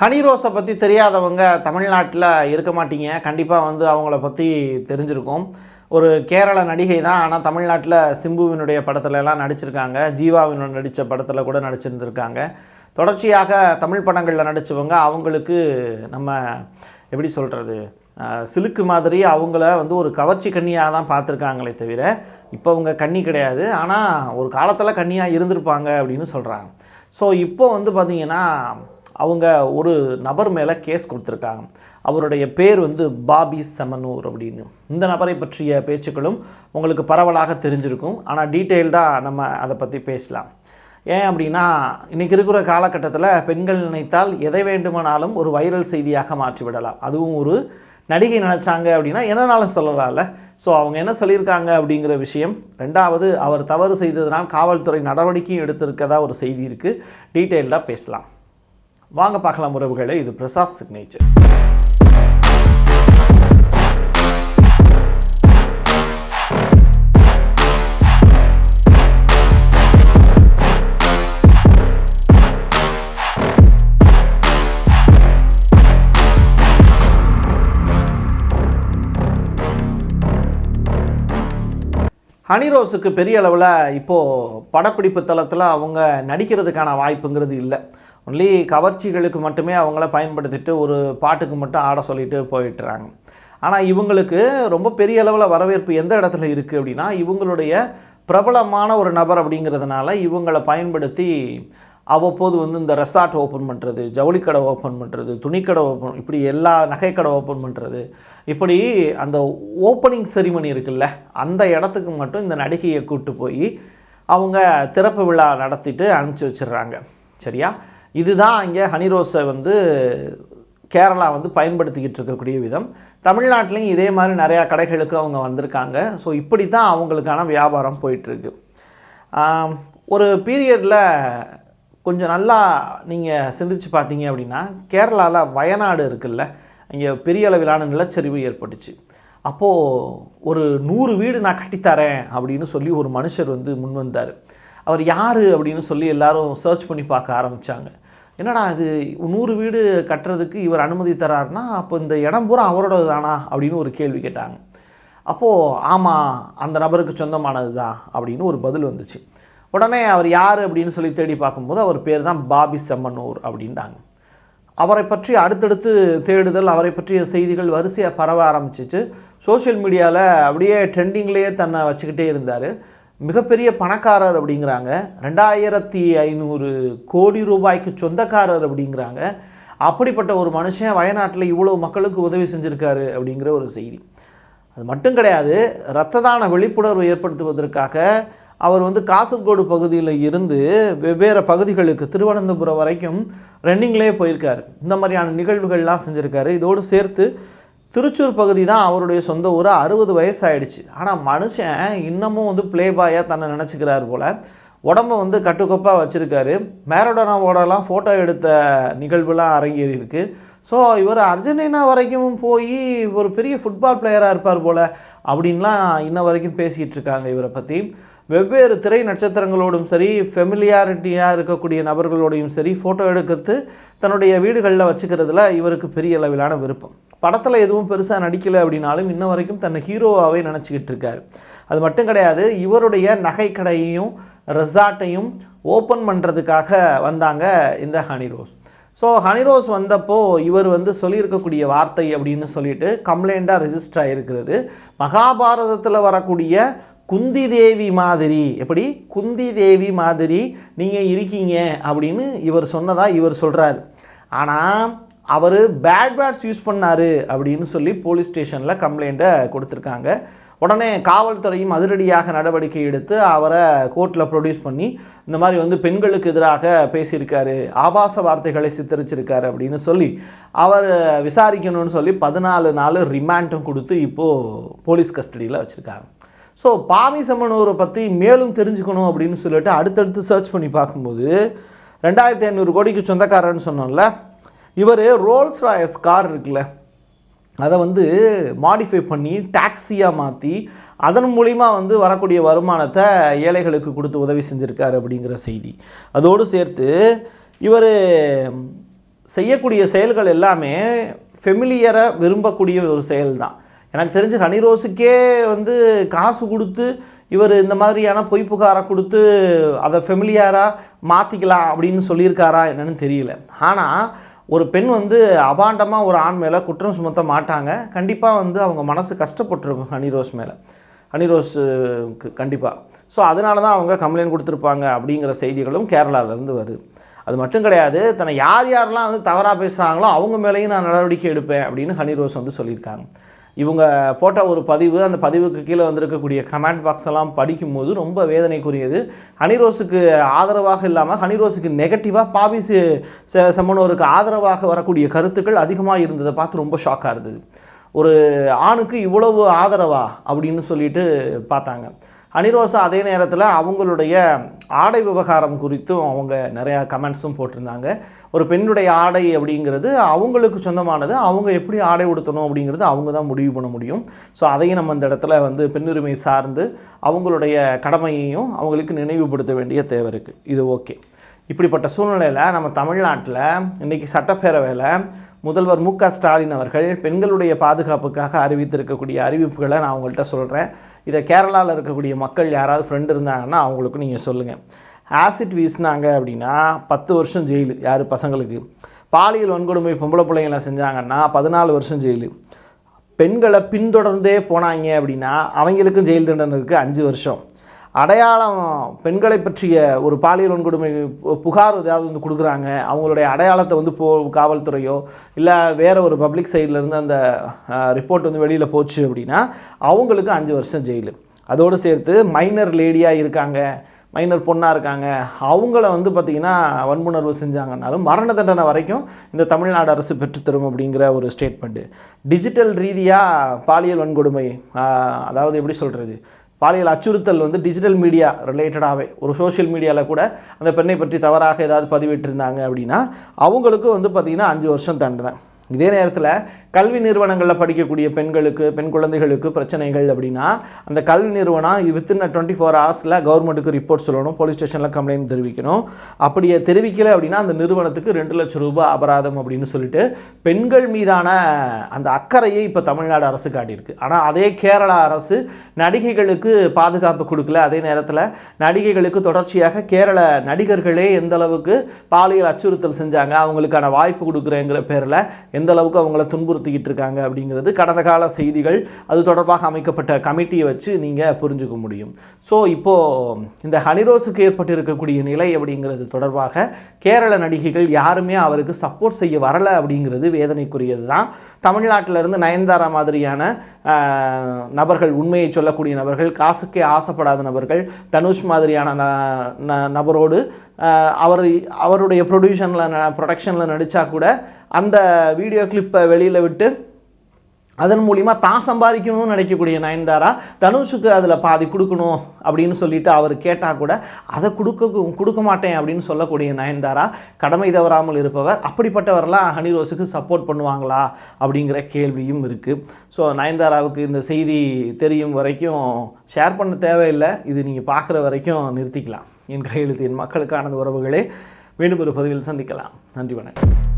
Honey ரோஸை பற்றி தெரியாதவங்க தமிழ்நாட்டில் இருக்க மாட்டீங்க. கண்டிப்பாக வந்து அவங்கள பற்றி தெரிஞ்சிருக்கும். ஒரு கேரள நடிகை தான். ஆனால் தமிழ்நாட்டில் சிம்புவினுடைய படத்துலலாம் எல்லாம் நடிச்சிருக்காங்க. ஜீவாவினோட நடித்த படத்தில் கூட நடிச்சிருந்திருக்காங்க. தொடர்ச்சியாக தமிழ் படங்களில் நடித்தவங்க அவங்களுக்கு நம்ம எப்படி சொல்கிறது சிலுக்கு மாதிரி அவங்கள வந்து ஒரு கவர்ச்சி கன்னியாக தான் பார்த்துருக்காங்களே தவிர இப்போ அவங்க கன்னி கிடையாது. ஆனால் ஒரு காலத்தில் கன்னியாக இருந்திருப்பாங்க அப்படின்னு சொல்கிறாங்க ஸோ இப்போ வந்து பார்த்திங்கன்னா அவங்க ஒரு நபர் மேலே கேஸ் கொடுத்துருக்காங்க. அவருடைய பேர் வந்து பாபி செமனூர் அப்படின்னு. இந்த நபரை பற்றிய பேச்சுக்களும் உங்களுக்கு பரவலாக தெரிஞ்சிருக்கும். ஆனால் டீட்டெயில்டாக நம்ம அதை பற்றி பேசலாம். ஏன் அப்படின்னா இன்றைக்கி இருக்கிற காலகட்டத்தில் பெண்கள் நினைத்தால் எதை வேண்டுமானாலும் ஒரு வைரல் செய்தியாக மாற்றிவிடலாம். அதுவும் ஒரு நடிகை நினச்சாங்க அப்படின்னா என்னனாலும் சொல்லலாம்ல. ஸோ அவங்க என்ன சொல்லியிருக்காங்க அப்படிங்கிற விஷயம். ரெண்டாவது அவர் தவறு செய்ததனால் காவல்துறை நடவடிக்கையும் எடுத்திருக்கதா ஒரு செய்தி இருக்குது டீட்டெயில்டாக பேசலாம். வாங்க பார்க்கலாம் உறவுகளே. இது பிரசாத் சிக்னேச்சர் ஹனி ரோஸுக்கு பெரிய அளவில் இப்போது படப்பிடிப்பு தளத்தில் அவங்க நடிக்கிறதுக்கான வாய்ப்புங்கிறது இல்லை. ஒன்லி கவர்ச்சிகளுக்கு மட்டுமே அவங்கள பயன்படுத்திட்டு ஒரு பாட்டுக்கு மட்டும் ஆட சொல்லிட்டு போயிட்டுறாங்க. ஆனால் இவங்களுக்கு ரொம்ப பெரிய அளவில் வரவேற்பு எந்த இடத்துல இருக்குது அப்படின்னா இவங்களுடைய பிரபலமான ஒரு நபர் அப்படிங்கிறதுனால இவங்களை பயன்படுத்தி அவ்வப்போது வந்து இந்த ரெசார்ட் ஓப்பன் பண்ணுறது ஜவுளிக்கடை ஓப்பன் பண்ணுறது துணிக்கடை ஓப்பன் இப்படி எல்லா நகைக்கடை ஓப்பன் பண்ணுறது இப்படி அந்த ஓப்பனிங் செரிமனி இருக்குல்ல அந்த இடத்துக்கு மட்டும் இந்த நடிகையை கூப்பிட்டு போய் அவங்க திறப்பு விழா நடத்திட்டு அனுப்பிச்சி வச்சிடுறாங்க. சரியா? இதுதான் இங்கே ஹனிரோஸை வந்து கேரளா வந்து பயன்படுத்திக்கிட்டு இருக்கக்கூடிய விதம். தமிழ்நாட்டிலையும் இதே மாதிரி நிறையா கடைகளுக்கு அவங்க வந்திருக்காங்க. ஸோ இப்படி தான் அவங்களுக்கான வியாபாரம் போயிட்டுருக்கு. ஒரு பீரியடில் கொஞ்சம் நல்லா நீங்கள் சிந்திச்சு பார்த்தீங்க அப்படின்னா கேரளாவில் வயநாடு இருக்குல்ல இங்கே பெரிய அளவிலான நிலச்சரிவு ஏற்பட்டுச்சு. அப்போது ஒரு நூறு வீடு நான் கட்டித்தரேன் அப்படின்னு சொல்லி ஒரு மனுஷர் வந்து முன் வந்தார். அவர் யார் அப்படின்னு சொல்லி எல்லாரும் சர்ச் பண்ணி பார்க்க ஆரம்பித்தாங்க என்னடா அது நூறு வீடு கட்டுறதுக்கு இவர் அனுமதி தராருன்னா அப்போ இந்த இடம் பூரா அவரோடது தானா அப்படின்னு ஒரு கேள்வி கேட்டாங்க. அப்போது ஆமாம் அந்த நபருக்கு சொந்தமானது தான் அப்படின்னு ஒரு பதில் வந்துச்சு. உடனே அவர் யார் அப்படின்னு சொல்லி தேடி பார்க்கும்போது அவர் பேர் தான் பாபி செம்மனூர் அப்படின்ட்டாங்க அவரை பற்றி அடுத்தடுத்து தேடுதல் அவரை பற்றிய செய்திகள் வரிசையாக பரவ ஆரம்பிச்சிச்சு. சோஷியல் மீடியாவில் அப்படியே ட்ரெண்டிங்லேயே தன்னை வச்சுக்கிட்டே இருந்தார். மிகப்பெரிய பணக்காரர் அப்படிங்கிறாங்க. ரெண்டாயிரத்தி ஐநூறு கோடி ரூபாய்க்கு சொந்தக்காரர் அப்படிங்கிறாங்க. அப்படிப்பட்ட ஒரு மனுஷன் வயநாட்டில் இவ்வளோ மக்களுக்கு உதவி செஞ்சுருக்காரு அப்படிங்கிற ஒரு செய்தி. அது மட்டும் கிடையாது இரத்த தான விழிப்புணர்வு ஏற்படுத்துவதற்காக அவர் வந்து காசர்கோடு பகுதியில் இருந்து வெவ்வேறு பகுதிகளுக்கு திருவனந்தபுரம் வரைக்கும் ரன்னிங்லேயே போயிருக்காரு. இந்த மாதிரியான நிகழ்வுகள்லாம் செஞ்சுருக்காரு. இதோடு சேர்த்து திருச்சூர் பகுதி தான் அவருடைய சொந்த ஊர். அறுபது வயசு ஆயிடுச்சு ஆனால் மனுஷன் இன்னமும் வந்து ப்ளே பாயாக தன்னை நினச்சிக்கிறார் போல். உடம்ப வந்து கட்டுக்கோப்பாக வச்சுருக்காரு. மேரடோனாவோடலாம் ஃபோட்டோ எடுத்த நிகழ்வுலாம் அரங்கேறியிருக்கு ஸோ இவர் அர்ஜென்டினா வரைக்கும் போய் ஒரு பெரிய ஃபுட்பால் பிளேயராக இருப்பார் போல் அப்படின்லாம் இன்ன வரைக்கும் பேசிக்கிட்டு இருக்காங்க இவரை பற்றி வெவ்வேறு திரை நட்சத்திரங்களோடும் சரி ஃபெமிலியாரிட்டியாக இருக்கக்கூடிய நபர்களோடையும் சரி ஃபோட்டோ எடுக்கிறது தன்னுடைய வீடுகளில் வச்சுக்கிறதுல இவருக்கு பெரிய அளவிலான விருப்பம். படத்தில் எதுவும் பெருசாக நடிக்கலை அப்படின்னாலும் இன்ன வரைக்கும் தன்னை ஹீரோவாகவே நினச்சிக்கிட்டு இருக்காரு. அது மட்டும் கிடையாது இவருடைய நகைக்கடையையும் ரெசார்ட்டையும் ஓப்பன் பண்ணுறதுக்காக வந்தாங்க இந்த ஹனிரோஸ் ஸோ ஹனிரோஸ் வந்தப்போ இவர் வந்து சொல்லியிருக்கக்கூடிய வார்த்தை அப்படின்னு சொல்லிட்டு கம்ப்ளைண்ட்டாக ரெஜிஸ்டர் ஆகிருக்கிறது மகாபாரதத்தில் வரக்கூடிய குந்தி தேவி மாதிரி எப்படி? குந்தி தேவி மாதிரி நீங்கள் இருக்கீங்க அப்படின்னு இவர் சொன்னதாக இவர் சொல்கிறார் ஆனால் அவர் பேட் வேர்ட்ஸ் யூஸ் பண்ணார் அப்படின்னு சொல்லி போலீஸ் ஸ்டேஷனில் கம்ப்ளைண்ட்டை கொடுத்துருக்காங்க. உடனே காவல்துறையும் அதிரடியாக நடவடிக்கை எடுத்து அவரை கோர்ட்டில் ப்ரொடியூஸ் பண்ணி இந்த மாதிரி வந்து பெண்களுக்கு எதிராக பேசியிருக்காரு ஆபாச வார்த்தைகளை சித்தரிச்சிருக்காரு அப்படின்னு சொல்லி அவர் விசாரிக்கணும்னு சொல்லி பதினாலு நாள் ரிமாண்டும் கொடுத்து இப்போது போலீஸ் கஸ்டடியில் வச்சுருக்காங்க. ஸோ பாமி செம்மனூரை பற்றி மேலும் தெரிஞ்சுக்கணும் அப்படின்னு சொல்லிட்டு அடுத்தடுத்து சர்ச் பண்ணி பார்க்கும்போது ரெண்டாயிரத்தி ஐநூறு கோடிக்கு சொந்தக்காரன்னு சொன்னோம்ல இவர் ரோல்ஸ் ராயஸ் கார் இருக்குல்ல அதை வந்து மாடிஃபை பண்ணி டாக்ஸியாக மாற்றி அதன் மூலிமா வந்து வரக்கூடிய வருமானத்தை ஏழைகளுக்கு கொடுத்து உதவி செஞ்சுருக்காரு அப்படிங்கிற செய்தி. அதோடு சேர்த்து இவர் செய்யக்கூடிய செயல்கள் எல்லாமே ஃபெமிலியரை விரும்பக்கூடிய ஒரு செயல் தான் எனக்கு தெரிஞ்சு ஹனிரோஸுக்கே வந்து காசு கொடுத்து இவர் இந்த மாதிரியான பொய் புகாரை கொடுத்து அதை ஃபெமிலியராக மாற்றிக்கலாம் அப்படின்னு சொல்லியிருக்காரா என்னன்னு தெரியல. ஆனால் ஒரு பெண் வந்து அபாண்டமாக ஒரு ஆண் மேலே குற்றம் சுமத்த மாட்டாங்க. கண்டிப்பாக வந்து அவங்க மனசு கஷ்டப்பட்டிருக்கும் ஹனிரோஸ் மேலே. ஹனிரோஸுக்கு கண்டிப்பாக ஸோ அதனால தான் அவங்க கம்ப்ளைண்ட் கொடுத்துருப்பாங்க அப்படிங்கிற செய்திகளும் கேரளாவிலேருந்து வருது. அது மட்டும் கிடையாது தன்னை யார் யாரெல்லாம் வந்து தவறாக பேசுகிறாங்களோ அவங்க மேலேயும் நான் நடவடிக்கை எடுப்பேன் அப்படின்னு ஹனிரோஸ் வந்து சொல்லியிருக்காங்க. இவங்க போட்ட ஒரு பதிவு அந்த பதிவுக்கு கீழே வந்திருக்கக்கூடிய கமெண்ட் பாக்ஸ் எல்லாம் படிக்கும்போது ரொம்ப வேதனைக்குரியது. ஹனிரோஸுக்கு ஆதரவாக இல்லாமல் ஹனிரோஸுக்கு நெகட்டிவாக பாபி செ- செம்மனோருக்கு ஆதரவாக வரக்கூடிய கருத்துக்கள் அதிகமாக இருந்ததை பார்த்து ரொம்ப ஷாக்காக இருந்தது. ஒரு ஆணுக்கு இவ்வளவு ஆதரவா அப்படின்னு சொல்லிட்டு பார்த்தாங்க. அனிரோசா அதே நேரத்தில் அவங்களுடைய ஆடை விவகாரம் குறித்தும் அவங்க நிறையா கமெண்ட்ஸும் போட்டிருந்தாங்க. ஒரு பெண்ணுடைய ஆடை அப்படிங்கிறது அவங்களுக்கு சொந்தமானது அவங்க எப்படி ஆடை உடுத்தணும் அப்படிங்கிறது அவங்க தான் முடிவு பண்ண முடியும். ஸோ அதையும் நம்ம இந்த இடத்துல வந்து பெண்ணுரிமை சார்ந்து அவங்களுடைய கடமையையும் அவங்களுக்கு நினைவுபடுத்த வேண்டிய தேவை இருக்குது இது ஓகே. இப்படிப்பட்ட சூழ்நிலையில் நம்ம தமிழ்நாட்டில் இன்றைக்கி சட்டப்பேரவையில் முதல்வர் மு க ஸ்டாலின் அவர்கள் பெண்களுடைய பாதுகாப்புக்காக அறிவித்திருக்கக்கூடிய அறிவிப்புகளை நான் அவங்கள்ட்ட சொல்கிறேன் இதை கேரளாவில் இருக்கக்கூடிய மக்கள் யாராவது ஃப்ரெண்டு இருந்தாங்கன்னா அவங்களுக்கு நீங்கள் சொல்லுங்கள் ஆசிட் வீசினாங்க அப்படின்னா பத்து வருஷம் ஜெயிலு யார் பசங்களுக்கு. பாலியல் வன்கொடுமை பொம்பளை பிள்ளைங்களை செஞ்சாங்கன்னா பதினாலு வருஷம் ஜெயிலு. பெண்களை பின்தொடர்ந்தே போனாங்க அப்படின்னா அவங்களுக்கும் ஜெயில் தண்டனை இருக்குது அஞ்சு வருஷம். அடையாளம் பெண்களை பற்றிய ஒரு பாலியல் வன்கொடுமை புகார் ஏதாவது வந்து கொடுக்குறாங்க அவங்களுடைய அடையாளத்தை வந்து போ காவல்துறையோ இல்லை வேறு ஒரு பப்ளிக் சைட்லேருந்து அந்த ரிப்போர்ட் வந்து வெளியில் போச்சு அப்படின்னா அவங்களுக்கு அஞ்சு வருஷம் ஜெயிலு. அதோடு சேர்த்து மைனர் லேடியாக இருக்காங்க மைனர் பொண்ணாக இருக்காங்க அவங்கள வந்து பார்த்திங்கன்னா வன்புணர்வு செஞ்சாங்கன்னாலும் மரண தண்டனை வரைக்கும் இந்த தமிழ்நாடு அரசு பெற்றுத்தரும் அப்படிங்கிற ஒரு ஸ்டேட்மெண்ட்டு டிஜிட்டல் ரீதியாக பாலியல் வன்கொடுமை அதாவது எப்படி சொல்கிறது பாலியல் அச்சுறுத்தல் வந்து டிஜிட்டல் மீடியா ரிலேட்டடாகவே ஒரு சோஷியல் மீடியாவில் கூட அந்த பெண்ணை பற்றி தவறாக ஏதாவது பதிவிட்டிருந்தாங்க அப்படின்னா அவங்களுக்கும் வந்து பார்த்திங்கன்னா அஞ்சு வருஷம் தண்டனை. இதே நேரத்தில் கல்வி நிறுவனங்களில் படிக்கக்கூடிய பெண்களுக்கு பெண் குழந்தைகளுக்கு பிரச்சனைகள் அப்படின்னா அந்த கல்வி நிறுவனம் வித்தின் டுவெண்ட்டி ஃபோர் ஹவர்ஸில் கவர்மெண்ட்டுக்கு ரிப்போர்ட் சொல்லணும் போலீஸ் ஸ்டேஷனில் கம்ப்ளைண்ட் தெரிவிக்கணும். அப்படியே தெரிவிக்கலை அப்படின்னா அந்த நிறுவனத்துக்கு ரெண்டு லட்சம் ரூபாய் அபராதம் அப்படின்னு சொல்லிட்டு பெண்கள் மீதான அந்த அக்கறையை இப்போ தமிழ்நாடு அரசு காட்டியிருக்கு. ஆனால் அதே கேரளா அரசு நடிகைகளுக்கு பாதுகாப்பு கொடுக்கல. அதே நேரத்தில் நடிகைகளுக்கு தொடர்ச்சியாக கேரள நடிகர்களே எந்த அளவுக்கு பாலியல் அச்சுறுத்தல் செஞ்சாங்க அவங்களுக்கான வாய்ப்பு கொடுக்குறேங்கிற பேரில் எந்த அளவுக்கு அவங்கள துன்புறுத்த துன்புறுத்திக்கிட்டு இருக்காங்க அப்படிங்கிறது கடந்த கால செய்திகள் அது தொடர்பாக அமைக்கப்பட்ட கமிட்டியை வச்சு நீங்கள் புரிஞ்சுக்க முடியும். ஸோ இப்போது இந்த ஹனிரோஸுக்கு ஏற்பட்டிருக்கக்கூடிய நிலை அப்படிங்கிறது தொடர்பாக கேரள நடிகைகள் யாருமே அவருக்கு சப்போர்ட் செய்ய வரலை அப்படிங்கிறது வேதனைக்குரியது தான் தமிழ்நாட்டிலிருந்து நயன்தாரா மாதிரியான நபர்கள் உண்மையை சொல்லக்கூடிய நபர்கள் காசுக்கே ஆசைப்படாத நபர்கள் தனுஷ் மாதிரியான ந- ந- நபரோடு அவர் அவருடைய ப்ரொடியூஷனில் ப்ரொடக்ஷனில் நடித்தா கூட அந்த வீடியோ கிளிப்பை வெளியில் விட்டு அதன் மூலிமா தான் சம்பாதிக்கணும்னு நினைக்கக்கூடிய நயன்தாரா தனுஷுக்கு அதில் பாதி கொடுக்கணும் அப்படின்னு சொல்லிட்டு அவர் கேட்டால் கூட அதை கொடுக்க கொடுக்க மாட்டேன் அப்படின்னு சொல்லக்கூடிய நயன்தாரா கடமை தவறாமல் இருப்பவர். அப்படிப்பட்டவரெல்லாம் ஹனிரோஸுக்கு சப்போர்ட் பண்ணுவாங்களா அப்படிங்கிற கேள்வியும் இருக்குது ஸோ நயன்தாராவுக்கு இந்த செய்தி தெரியும் வரைக்கும் ஷேர் பண்ண தேவையில்லை. இது நீங்கள் பார்க்குற வரைக்கும் நிறுத்திக்கலாம். என் கையெழுத்து என் மக்களுக்கானது உறவுகளே மீண்டும் ஒரு பதிவில் சந்திக்கலாம். நன்றி வணக்கம்.